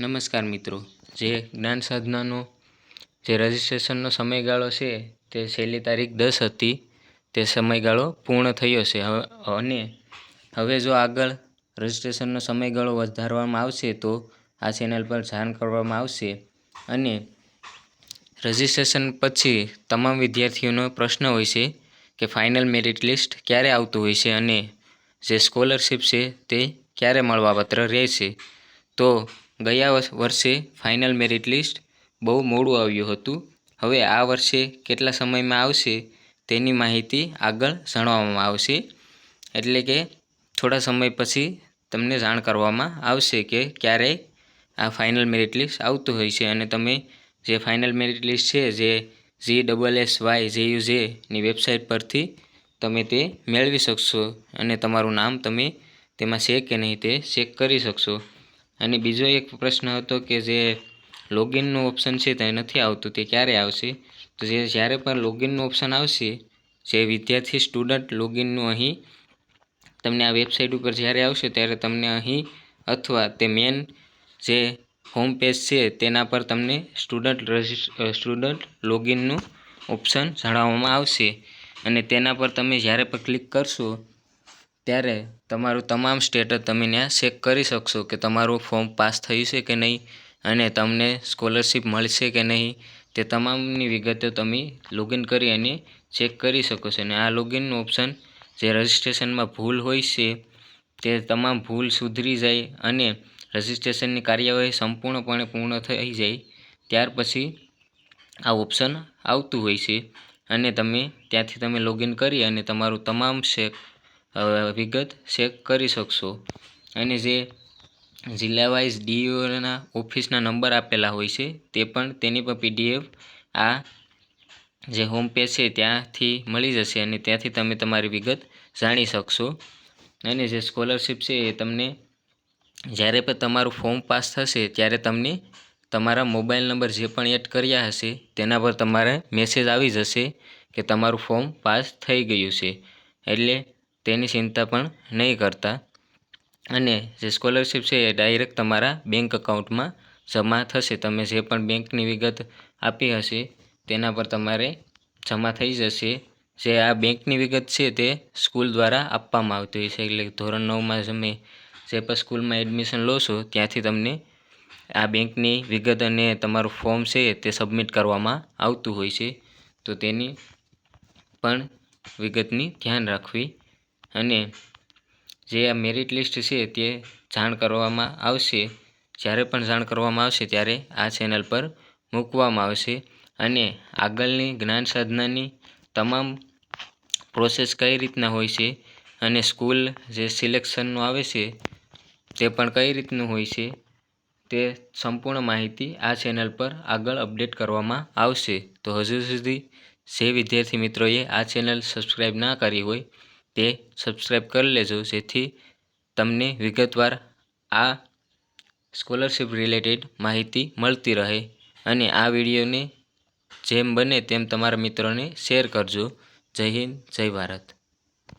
નમસ્કાર મિત્રો. જે જ્ઞાન સાધનાનો, જે રજિસ્ટ્રેશનનો સમયગાળો છે, તે છેલ્લી તારીખ દસ હતી. તે સમયગાળો પૂર્ણ થયો છે. અને હવે જો આગળ રજિસ્ટ્રેશનનો સમયગાળો વધારવામાં આવશે, તો આ ચેનલ પર જાણ કરવામાં આવશે. અને રજિસ્ટ્રેશન પછી તમામ વિદ્યાર્થીઓનો પ્રશ્ન હોય છે કે ફાઇનલ મેરિટ લિસ્ટ ક્યારે આવતું હોય છે અને જે સ્કોલરશિપ છે તે ક્યારે મળવાપાત્ર રહેશે. તો ગયા વર્ષે ફાઇનલ મેરિટ લિસ્ટ બહુ મોડું આવ્યું હતું. હવે આ વર્ષે કેટલા સમયમાં આવશે તેની માહિતી આગળ જણાવવામાં આવશે. એટલે કે થોડા સમય પછી તમને જાણ કરવામાં આવશે કે ક્યારે આ ફાઇનલ મેરિટ લિસ્ટ આવતું હોય છે અને તમે જે ફાઇનલ મેરિટ લિસ્ટ છે, જે G double S Y J U જેની વેબસાઇટ પરથી તમે તે મેળવી શકશો અને તમારું નામ તમે તેમાં છે કે નહીં તે ચેક કરી શકશો. અને બીજો એક પ્રશ્ન હતો કે જે લોગિનનું ઓપ્શન છે તે નથી આવતું, તે ક્યારે આવશે? તો જે જ્યારે પણ લોગિનનું ઓપ્શન આવશે, જે વિદ્યાર્થી સ્ટુડન્ટ લોગિનનું અહીં તમને આ વેબસાઇટ ઉપર જ્યારે આવશે ત્યારે તમને અહીં અથવા તે મેન જે હોમ પેજ છે તેના પર તમને સ્ટુડન્ટ સ્ટુડન્ટ લોગિનનું ઓપ્શન જણાવવામાં આવશે. અને તેના પર તમે જ્યારે પણ ક્લિક કરશો ત્યારે તમારું તમામ સ્ટેટસ તમે ત્યાં ચેક કરી શકશો કે તમારું ફોર્મ પાસ થયું છે કે નહીં અને તમને સ્કોલરશિપ મળશે કે નહીં. તે તમામની વિગતો તમે લોગિન કરી અને ચેક કરી શકો છો. અને આ લોગિનનું ઓપ્શન જે રજિસ્ટ્રેશનમાં ભૂલ હોય છે, તે તમામ ભૂલ સુધરી જાય અને રજિસ્ટ્રેશનની કાર્યવાહી સંપૂર્ણપણે પૂર્ણ થઈ જાય. ત્યાર પછી આ ઓપ્શન આવતું હોય છે અને તમે ત્યાંથી તમે લોગિન કરી અને તમારું તમામ ચેક વિગત ચેક કરી શકશો. અને જે જિલ્લા વાઇઝ ડીઓના ઓફિસના નંબર આપેલા હોય છે, તે પણ તેની પણ પીડીએફ આ જે હોમ પેજ છે, ત્યાંથી મળી જશે અને ત્યાંથી તમે તમારી વિગત જાણી શકશો. અને જે સ્કોલરશિપ છે, એ તમને જ્યારે પણ તમારું ફોર્મ પાસ થશે, ત્યારે તમને તમારા મોબાઈલ નંબર જે પણ એડ કર્યા હશે, તેના પર તમારે મેસેજ આવી જશે કે તમારું ફોર્મ પાસ થઈ ગયું છે. એટલે તેની ચિંતા પણ નહીં કરતા. અને જે સ્કોલરશિપ છે એ ડાયરેક્ટ તમારા બેંક અકાઉન્ટમાં જમા થશે. તમે જે પણ બેંકની વિગત આપી હશે, તેના પર તમારે જમા થઈ જશે. જે આ બેંકની વિગત છે તે સ્કૂલ દ્વારા આપવામાં આવતી હોય છે. એટલે ધોરણ નવમાં તમે જે પણ સ્કૂલમાં એડમિશન લો છો ત્યાંથી તમને આ બેંકની વિગત અને તમારું ફોર્મ છે તે સબમિટ કરવામાં આવતું હોય છે. તો તેની પણ વિગતની ધ્યાન રાખવી અને જે આ મેરિટ લિસ્ટ છે તે જાણ કરવામાં આવશે. જ્યારે પણ જાણ કરવામાં આવશે ત્યારે આ ચેનલ પર મૂકવામાં આવશે અને આગળની જ્ઞાન સાધનાની તમામ પ્રોસેસ કઈ રીતના હોય છે અને સ્કૂલ જે સિલેક્શનનું આવે છે તે પણ કઈ રીતનું હોય છે તે સંપૂર્ણ માહિતી આ ચેનલ પર આગળ અપડેટ કરવામાં આવશે. તો હજુ સુધી જે વિદ્યાર્થી મિત્રોએ આ ચેનલ સબસ્ક્રાઈબ ના કરી હોય તે સબસ્ક્રાઈબ કરી લેજો, જેથી તમને વિગતવાર આ સ્કોલરશિપ રિલેટેડ માહિતી મળતી રહે અને આ વિડીયોને જેમ બને તેમ તમારા મિત્રોને શેર કરજો. જય હિન્દ, જય ભારત.